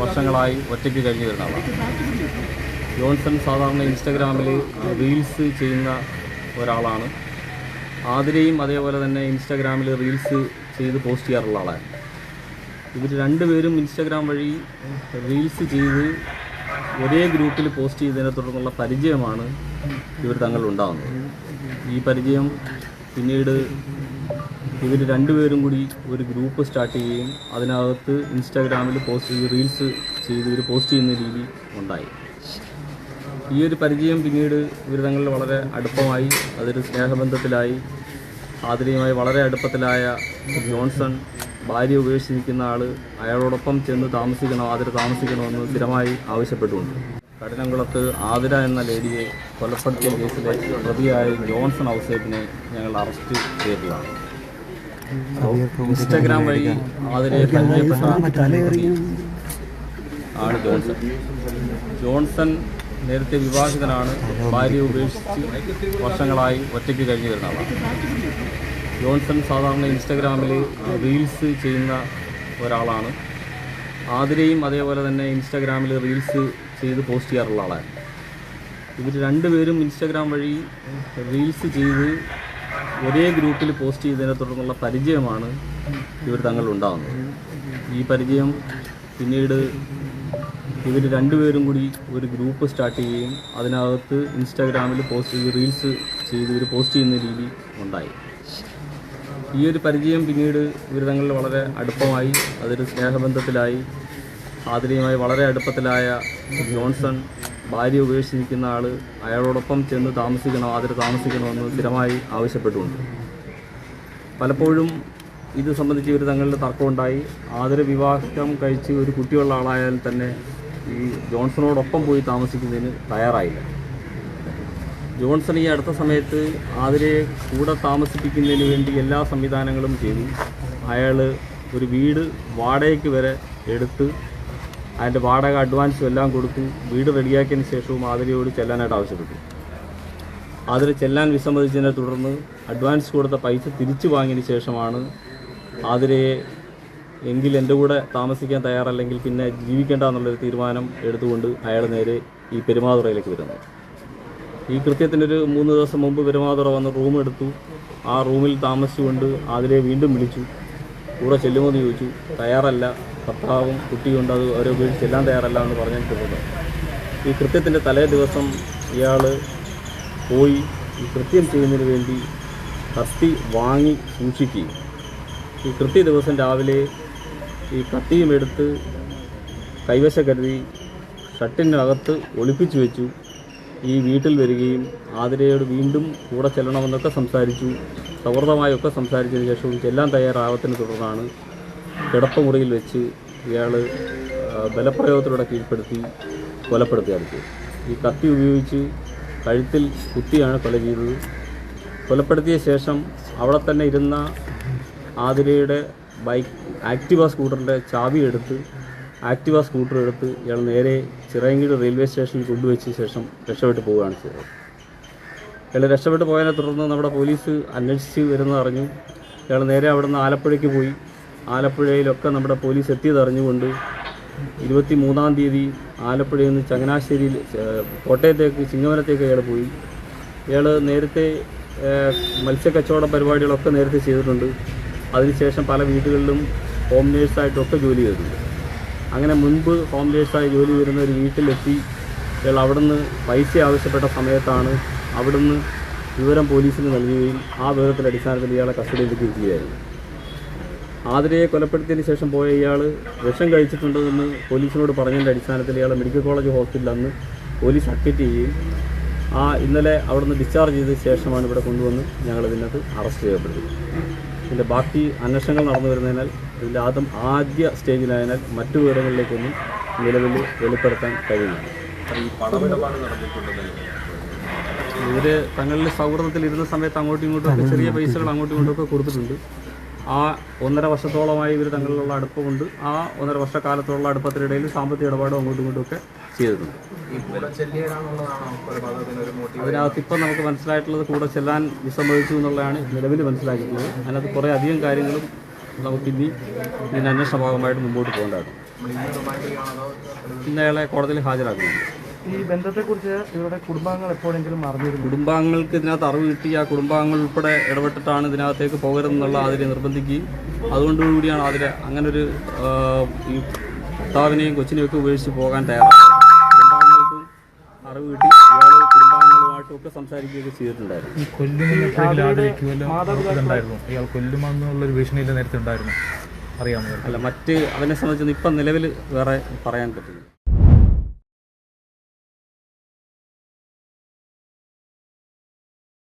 വർഷങ്ങളായി ഒറ്റയ്ക്ക് കഴിഞ്ഞു വരുന്ന ആളാണ്. ജോൺസൺ സാധാരണ ഇൻസ്റ്റഗ്രാമിൽ റീൽസ് ചെയ്യുന്ന ഒരാളാണ്. ആതിരയും അതേപോലെ തന്നെ ഇൻസ്റ്റഗ്രാമിൽ റീൽസ് ചെയ്ത് പോസ്റ്റ് ചെയ്യാറുള്ള ആളാണ്. ഇവർ രണ്ടുപേരും ഇൻസ്റ്റഗ്രാം വഴി റീൽസ് ചെയ്ത് ഒരേ ഗ്രൂപ്പിൽ പോസ്റ്റ് ചെയ്തതിനെ തുടർന്നുള്ള പരിചയമാണ് ഇവർ തങ്ങളുണ്ടാകുന്നത് ഈ പരിചയം പിന്നീട് ഇവർ രണ്ടുപേരും കൂടി ഒരു ഗ്രൂപ്പ് സ്റ്റാർട്ട് ചെയ്യുകയും അതിനകത്ത് ഇൻസ്റ്റാഗ്രാമിൽ പോസ്റ്റ് ചെയ്ത് റീൽസ് ചെയ്ത് ഇവർ പോസ്റ്റ് ചെയ്യുന്ന രീതി ഉണ്ടായി. ഈ ഒരു പരിചയം പിന്നീട് ഇവർ തങ്ങളിൽ വളരെ അടുപ്പമായി അതൊരു സ്നേഹബന്ധത്തിലായി ആതിരയുമായി വളരെ അടുപ്പത്തിലായ ജോൺസൺ ഭാര്യ ഉപേക്ഷിച്ചിരിക്കുന്ന ആൾ അയാളോടൊപ്പം ചെന്ന് താമസിക്കണോ ആതിര താമസിക്കണമെന്ന് സ്ഥിരമായി ആവശ്യപ്പെട്ടുകൊണ്ട്. കഠിനംകുളത്ത് ആതിര എന്ന ലേഡിയെ കൊലപ്പെടുത്തിയ കേസിലെ പ്രതിയായ ജോൺസൺ ഔസേബിനെ ഞങ്ങൾ അറസ്റ്റ് ചെയ്തതാണ്. ഇൻസ്റ്റഗ്രാം വഴി ആതിരയെ പരിചയപ്പെട്ട ആണ് ജോൺസൺ. ജോൺസൺ നേരത്തെ വിവാഹിതനാണ്. ഭാര്യ ഉപേക്ഷിച്ച് വർഷങ്ങളായി ഒറ്റയ്ക്ക് കഴിഞ്ഞു വരുന്ന ആളാണ്. ജോൺസൺ സാധാരണ ഇൻസ്റ്റഗ്രാമിൽ റീൽസ് ചെയ്യുന്ന ഒരാളാണ്. ആതിരയും അതേപോലെ തന്നെ ഇൻസ്റ്റഗ്രാമിൽ റീൽസ് ചെയ്ത് പോസ്റ്റ് ചെയ്യാറുള്ള ആളാണ് ഇവർ രണ്ടുപേരും ഇൻസ്റ്റാഗ്രാം വഴി റീൽസ് ചെയ്ത് ഒരേ ഗ്രൂപ്പിൽ പോസ്റ്റ് ചെയ്തതിനെ തുടർന്നുള്ള പരിചയമാണ് ഇവർ തങ്ങളുണ്ടാകുന്നത് ഈ പരിചയം പിന്നീട് ഇവർ രണ്ടുപേരും കൂടി ഒരു ഗ്രൂപ്പ് സ്റ്റാർട്ട് ചെയ്യുകയും അതിനകത്ത് ഇൻസ്റ്റാഗ്രാമിൽ പോസ്റ്റ് ചെയ്ത് റീൽസ് ചെയ്ത് ഇവർ പോസ്റ്റ് ചെയ്യുന്ന രീതി ഉണ്ടായി. ഈ ഒരു പരിചയം പിന്നീട് ഇവർ തങ്ങളിൽ വളരെ അടുപ്പമായി അതൊരു സ്നേഹബന്ധത്തിലായി ആതിരയുമായി വളരെ അടുപ്പത്തിലായ ജോൺസൺ ഭാര്യ ഉപേക്ഷിച്ചിരിക്കുന്ന ആൾ അയാളോടൊപ്പം ചെന്ന് താമസിക്കണോ ആതിര താമസിക്കണമെന്ന് സ്ഥിരമായി ആവശ്യപ്പെട്ടുകൊണ്ട്. പലപ്പോഴും ഇത് സംബന്ധിച്ച് ഇവർ തങ്ങളുടെ തർക്കമുണ്ടായി. ആതിര വിവാഹം കഴിച്ച് ഒരു കുട്ടിയുള്ള ആളായാൽ തന്നെ ഈ ജോൺസണോടൊപ്പം പോയി താമസിക്കുന്നതിന് തയ്യാറായില്ല. ജോൺസൺ ഈ അടുത്ത സമയത്ത് ആതിരയെ കൂടെ താമസിപ്പിക്കുന്നതിന് വേണ്ടി എല്ലാ സംവിധാനങ്ങളും ചെയ്തു. അയാൾ ഒരു വീട് വാടകയ്ക്ക് വരെ എടുത്ത് അതിന്റെ വാടക അഡ്വാൻസും എല്ലാം കൊടുത്ത് വീട് റെഡിയാക്കിയതിന് ശേഷവും ആതിരയോട് ചെല്ലാനായിട്ട് ആവശ്യപ്പെട്ടു. ആതിര ചെല്ലാൻ വിസമ്മതിച്ചതിനെ തുടർന്ന് അഡ്വാൻസ് കൊടുത്ത പൈസ തിരിച്ചു വാങ്ങിയതിന് ശേഷമാണ് ആതിരയെ എങ്കിൽ എന്റെ കൂടെ താമസിക്കാൻ തയ്യാറല്ലെങ്കിൽ പിന്നെ ജീവിക്കേണ്ട എന്നുള്ളൊരു തീരുമാനം എടുത്തുകൊണ്ട് അയാൾ നേരെ ഈ പെരുമാതുറയിലേക്ക് വരുന്നത് ഈ കൃത്യത്തിനൊരു മൂന്ന് ദിവസം മുമ്പ് പെരുമാതുറ വന്ന് റൂമെടുത്തു ആ റൂമിൽ താമസിച്ചുകൊണ്ട് ആതിരയെ വീണ്ടും വിളിച്ചു. കൂടെ ചെല്ലുമെന്ന് ചോദിച്ചു. തയ്യാറല്ല. ഭർത്താവും കുട്ടിയുണ്ട്. അത് അവരെ ഉപയോഗിച്ച് ചെല്ലാൻ തയ്യാറല്ല എന്ന് പറഞ്ഞിട്ടുള്ളത് ഈ കൃത്യത്തിന്റെ തലേ ദിവസം ഇയാൾ പോയി ഈ കൃത്യം ചെയ്യുന്നതിന് വേണ്ടി കത്തി വാങ്ങി സൂക്ഷിക്കുകയും ഈ കൃത്യ ദിവസം രാവിലെ ഈ കത്തിയും എടുത്ത് കൈവശ കരുതി ഷട്ടിനകത്ത് ഒളിപ്പിച്ചു വെച്ചു. ഈ വീട്ടിൽ വരികയും ആതിരയോട് വീണ്ടും കൂടെ ചെല്ലണമെന്നൊക്കെ സംസാരിച്ചു. സൗഹൃദമായൊക്കെ സംസാരിച്ചതിന് ശേഷവും എല്ലാം തയ്യാറാവത്തിന് തുടർന്നാണ് കിടപ്പുമുറിയിൽ വെച്ച് ഇയാൾ ബലപ്രയോഗത്തിലൂടെ കീഴ്പ്പെടുത്തി കൊലപ്പെടുത്തിയത് ഈ കത്തി ഉപയോഗിച്ച് കഴുത്തിൽ കുത്തിയാണ് കൊല ചെയ്തത്. കൊലപ്പെടുത്തിയ ശേഷം അവിടെ തന്നെ ഇരുന്ന ആതിരയുടെ ബൈക്ക് ആക്ടിവ സ്കൂട്ടറിന്റെ ചാവി എടുത്ത് ആക്ടിവ സ്കൂട്ടർ എടുത്ത് ഇയാൾ നേരെ ചിറയങ്കീട് റെയിൽവേ സ്റ്റേഷനിൽ കൊണ്ടുവച്ച ശേഷം രക്ഷപ്പെട്ടു പോവുകയാണ് ചെയ്തത്. ഇയാൾ രക്ഷപ്പെട്ടു പോയതിനെ തുടർന്ന് നമ്മുടെ പോലീസ് അന്വേഷിച്ച് വരുന്നത് അറിഞ്ഞു. ഇയാൾ നേരെ അവിടുന്ന് ആലപ്പുഴയ്ക്ക് പോയി. ആലപ്പുഴയിലൊക്കെ നമ്മുടെ പോലീസ് എത്തിയത് അറിഞ്ഞുകൊണ്ട് ഇരുപത്തി മൂന്നാം തീയതി ആലപ്പുഴയിൽ നിന്ന് ചങ്ങനാശ്ശേരിയിൽ കോട്ടയത്തേക്ക് ചിങ്ങവനത്തേക്ക് അയാൾ പോയി. ഇയാൾ നേരത്തെ മത്സ്യക്കച്ചവട പരിപാടികളൊക്കെ നേരത്തെ ചെയ്തിട്ടുണ്ട്. അതിനുശേഷം പല വീടുകളിലും ഹോം നേഴ്സായിട്ടൊക്കെ ജോലി ചെയ്തിട്ടുണ്ട്. അങ്ങനെ മുൻപ് ഹോം നേഴ്സായി ജോലി വരുന്ന ഒരു വീട്ടിലെത്തി. ഇയാൾ അവിടുന്ന് പൈസ ആവശ്യപ്പെട്ട സമയത്താണ് അവിടുന്ന് വിവരം പോലീസിന് നൽകുകയും ആ വിവരത്തിന്റെ അടിസ്ഥാനത്തിൽ ഇയാളെ കസ്റ്റഡിയിലേക്ക് ഇരിക്കുകയായിരുന്നു ആതിരയെ കൊലപ്പെടുത്തിയതിന് ശേഷം പോയ ഇയാൾ വിഷം കഴിച്ചിട്ടുണ്ടെന്ന് പോലീസിനോട് പറഞ്ഞതിന്റെ അടിസ്ഥാനത്തിൽ ഇയാളെ മെഡിക്കൽ കോളേജ് ഹോസ്പിറ്റലിൽ അന്ന് പോലീസ് അഡ്മിറ്റ് ചെയ്യുകയും ആ ഇന്നലെ അവിടുന്ന് ഡിസ്ചാർജ് ചെയ്ത ശേഷമാണ് ഇവിടെ കൊണ്ടുവന്ന് ഞങ്ങൾ ഇതിനകത്ത് അറസ്റ്റ് ചെയ്യപ്പെട്ടത് ഇതിന്റെ ബാക്കി അന്വേഷണങ്ങൾ നടന്നു വരുന്നതിനാൽ ഇതിന്റെ ആദ്യം ആദ്യ സ്റ്റേജിലായതിനാൽ മറ്റു വിവരങ്ങളിലേക്കൊന്നും നിലവിൽ വെളിപ്പെടുത്താൻ കഴിയുന്നില്ല. ഇവർ തങ്ങളുടെ സൗഹൃദത്തിൽ ഇരുന്ന സമയത്ത് അങ്ങോട്ടും ഇങ്ങോട്ടും ഒക്കെ ചെറിയ പൈസകൾ അങ്ങോട്ടും ഇങ്ങോട്ടും ഒക്കെ കൊടുത്തിട്ടുണ്ട്. ആ ഒന്നര വർഷത്തോളമായി ഇവർ തങ്ങളിലുള്ള അടുപ്പമുണ്ട്. ആ ഒന്നര വർഷക്കാലത്തോളം അടുപ്പത്തിനിടയിൽ സാമ്പത്തിക ഇടപാടും അങ്ങോട്ടും ഇങ്ങോട്ടും ഒക്കെ ചെയ്തിട്ടുണ്ട്. അതിനകത്ത് ഇപ്പം നമുക്ക് മനസ്സിലായിട്ടുള്ളത് കൂടെ ചെല്ലാൻ വിസമ്മതിച്ചു എന്നുള്ളതാണ് നിലവിൽ മനസ്സിലാക്കിയിട്ടുള്ളത്. അതിനകത്ത് കുറേ അധികം കാര്യങ്ങളും നമുക്ക് ഇനി ഇതിന്റെ അന്വേഷണ ഭാഗമായിട്ട് മുമ്പോട്ട് പോകേണ്ടതാണ്. ഇന്നയാളെ കോടതിയിൽ ഹാജരാക്കുന്നുണ്ട്. ഈ ബന്ധത്തെക്കുറിച്ച് ഇവരുടെ കുടുംബാംഗങ്ങൾ എപ്പോഴെങ്കിലും അറിഞ്ഞിരുന്നു? കുടുംബാംഗങ്ങൾക്ക് ഇതിനകത്ത് അറിവ് കിട്ടി. ആ കുടുംബാംഗങ്ങൾ ഉൾപ്പെടെ ഇടപെട്ടിട്ടാണ് ഇതിനകത്തേക്ക് പോകരുതെന്നുള്ള ആതിരെ നിർബന്ധിക്കുകയും അതുകൊണ്ടുകൂടിയാണ് ആതിര അങ്ങനൊരു ഈ ഭർത്താവിനെയും കൊച്ചിനെയും ഒക്കെ ഉപയോഗിച്ച് പോകാൻ തയ്യാറാണ് കുടുംബാംഗങ്ങൾക്കും അറിവ് കിട്ടി. ഇയാൾ കുടുംബാംഗങ്ങളുമായിട്ടും ഒക്കെ സംസാരിക്കുകയൊക്കെ ചെയ്തിട്ടുണ്ടായിരുന്നു. ഈ കൊല്ലുമെന്ന് എപ്പോഴെങ്കിലും ആഗ്രഹിക്കുമല്ലോ? ഉറപ്പുണ്ടായിരുന്നു ഇയാൾ കൊല്ലുമെന്നുള്ളൊരു ഭീഷണിയിൽ നേരത്തെ ഉണ്ടായിരുന്നു. അറിയാമോ? അല്ല മറ്റ് അവനെ സംബന്ധിച്ച് ഇപ്പം നിലവിൽ വേറെ പറയാൻ പറ്റില്ല.